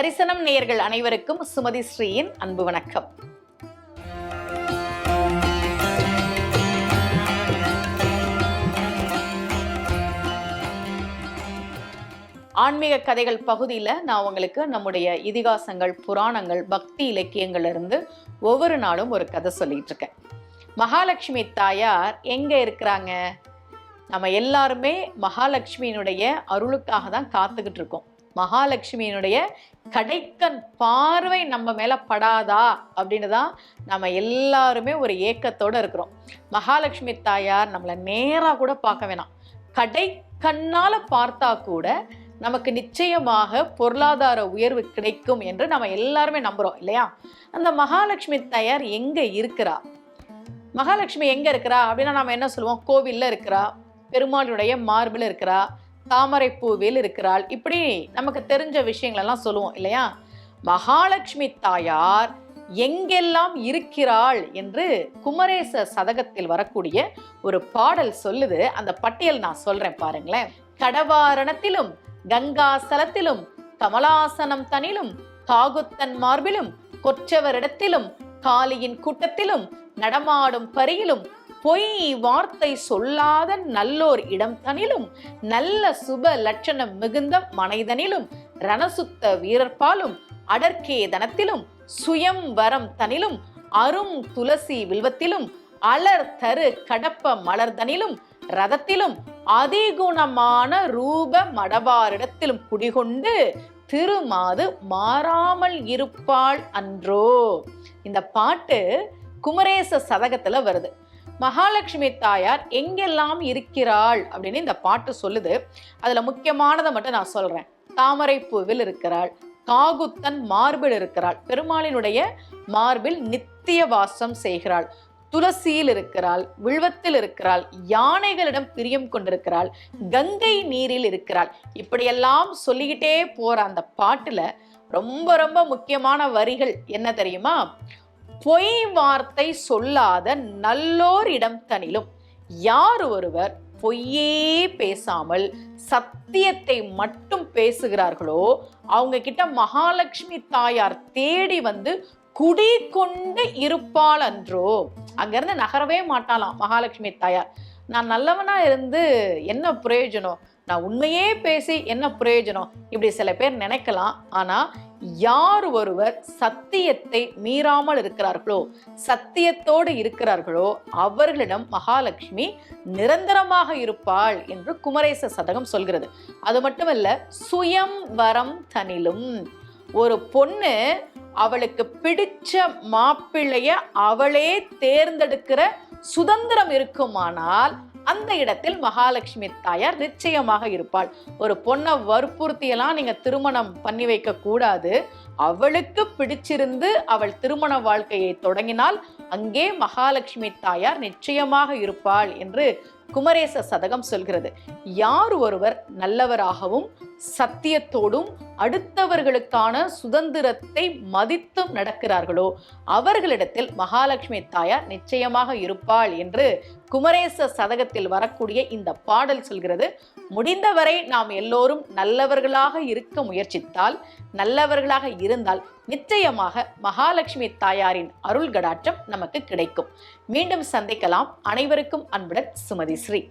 தரிசனம் நேயர்கள் அனைவருக்கும் சுமதி ஸ்ரீயின் அன்பு வணக்கம். ஆன்மீக கதைகள் பகுதியில் நான் உங்களுக்கு நம்முடைய இதிகாசங்கள் புராணங்கள் பக்தி இலக்கியங்கள் இருந்து ஒவ்வொரு நாளும் ஒரு கதை சொல்லிட்டு இருக்கேன். மகாலட்சுமி தாயார் எங்க இருக்கிறாங்க? நம்ம எல்லாருமே மகாலட்சுமியினுடைய அருளுக்காக தான் காத்துக்கிட்டு இருக்கோம். மகாலட்சுமியினுடைய கடைக்கண் பார்வை நம்ம மேலே படாதா அப்படின்னு தான் நம்ம எல்லாருமே ஒரு ஏக்கத்தோட இருக்கிறோம். மகாலட்சுமி தாயார் நம்மளை நேராக கூட பார்க்க வேணாம். கடை கண்ணால் பார்த்தா கூட நமக்கு நிச்சயமாக பொருளாதார உயர்வு கிடைக்கும் என்று நம்ம எல்லாருமே நம்புகிறோம் இல்லையா? அந்த மகாலட்சுமி தாயார் எங்கே இருக்கிறா? மகாலட்சுமி எங்கே இருக்கிறா? அப்படின்னா நம்ம என்ன சொல்லுவோம்? கோவிலில் இருக்கிறா பெருமாளுடைய மார்பில் இருக்கிறா தாமரை பூவில் இருக்கிறாள். இப்படி நமக்கு தெரிஞ்ச விஷயங்களெல்லாம் சொல்லுவோம் இல்லையா? மகாலட்சுமி தாயார் எங்கெல்லாம் இருக்கிறாள் என்று குமரேச சதகத்தில் வரக்கூடிய ஒரு பாடல் சொல்லுது. அந்த பட்டியல் நான் சொல்றேன் பாருங்களேன். கடவாரணத்திலும் கங்காசலத்திலும் கமலாசனம் தனிலும் காகுத்தன் மார்பிலும் கொற்றவரிடத்திலும் காளியின் கூட்டத்திலும் நடமாடும் பரியிலும் பொய் வார்த்தை சொல்லாத நல்லோர் இடம் தனிலும் நல்ல சுப லட்சணம் மிகுந்த மனைதனிலும் ரணசுத்த வீரர்பாலும் அடர்கேதனத்திலும் சுயம் வரம் தனிலும் அரும் துளசி வில்வத்திலும் அலர் தரு கடப்ப மலர்தனிலும் ரதத்திலும் அதிகுணமான ரூப மடவாரிடத்திலும் குடிகொண்டு திருமாது மாறாமல் இருப்பாள் அன்றோ. இந்த பாட்டு குமரேச சதகத்துல வருது. மகாலட்சுமி தாயார் எங்கெல்லாம் இருக்கிறாள் அப்படின்னு இந்த பாட்டு சொல்லுது. அதுல முக்கியமானதை மட்டும் நான் சொல்றேன். தாமரைப்பூவில் இருக்கிறாள் காகுத்தன் மார்பில் இருக்கிறாள் பெருமாளினுடைய மார்பில் நித்திய வாசம் செய்கிறாள் துளசியில் இருக்கிறாள் வில்வத்தில் இருக்கிறாள் யானைகளிடம் பிரியம் கொண்டிருக்கிறாள் கங்கை நீரில் இருக்கிறாள். இப்படியெல்லாம் சொல்லிக்கிட்டே போற அந்த பாட்டுல ரொம்ப ரொம்ப முக்கியமான வரிகள் என்ன தெரியுமா? பொய் வார்த்தை சொல்லாத நல்லோர் இடம் தனிலும் யார் ஒருவர் பொய்யே பேசாமல் சத்தியத்தை மட்டும் பேசுகிறார்களோ அவங்க கிட்ட மகாலட்சுமி தாயார் தேடி வந்து குடி கொண்டு இருப்பாள் அன்றோ. அங்கிருந்து நகரவே மாட்டாளாம் மகாலட்சுமி தாயார். நான் நல்லவனா இருந்து என்ன பிரயோஜனம்? நான் உண்மையே பேசி என்ன பிரயோஜனம்? இப்படி சில பேர் நினைக்கலாம். ஆனா யார் ஒருவர் சத்தியத்தை மீறாமல் இருக்கிறார்களோ சத்தியத்தோடு இருக்கிறார்களோ அவர்களிடம் மகாலட்சுமி நிரந்தரமாக இருப்பாள் என்று குமரேச சதகம் சொல்கிறது. அது மட்டுமல்ல சுயம் வரம் தனிலும் ஒரு பொண்ணு அவளுக்கு பிடிச்ச மாப்பிள்ளைய அவளே தேர்ந்தெடுக்கிற சுதந்திரம் இருக்குமானால் அந்த இடத்தில் மகாலட்சுமி தாயார் நிச்சயமாக இருப்பாள். ஒரு பொண்ணை வற்புறுத்தியெல்லாம் நீங்க திருமணம் பண்ணி வைக்க கூடாது. அவளுக்கு பிடிச்சிருந்து அவள் திருமண வாழ்க்கையை தொடங்கினால் அங்கே மகாலட்சுமி தாயார் நிச்சயமாக இருப்பாள் என்று குமரேச சதகம் சொல்கிறது. யார் ஒருவர் நல்லவராகவும் சத்தியத்தோடும் அடுத்தவர்களுக்கான சுதந்திரத்தை மதித்தும் நடக்கிறார்களோ அவர்களிடத்தில் மகாலட்சுமி தாயார் நிச்சயமாக இருப்பாள் என்று குமரேச சதகத்தில் வரக்கூடிய இந்த பாடல் சொல்கிறது. முடிந்தவரை நாம் எல்லோரும் நல்லவர்களாக இருக்க முயற்சித்தால் நல்லவர்களாக இருந்தால் நிச்சயமாக மகாலட்சுமி தாயாரின் அருள் கடாட்சம் நமக்கு கிடைக்கும். மீண்டும் சந்திக்கலாம். அனைவருக்கும் அன்புடன் சுமதி ஸ்ரீ.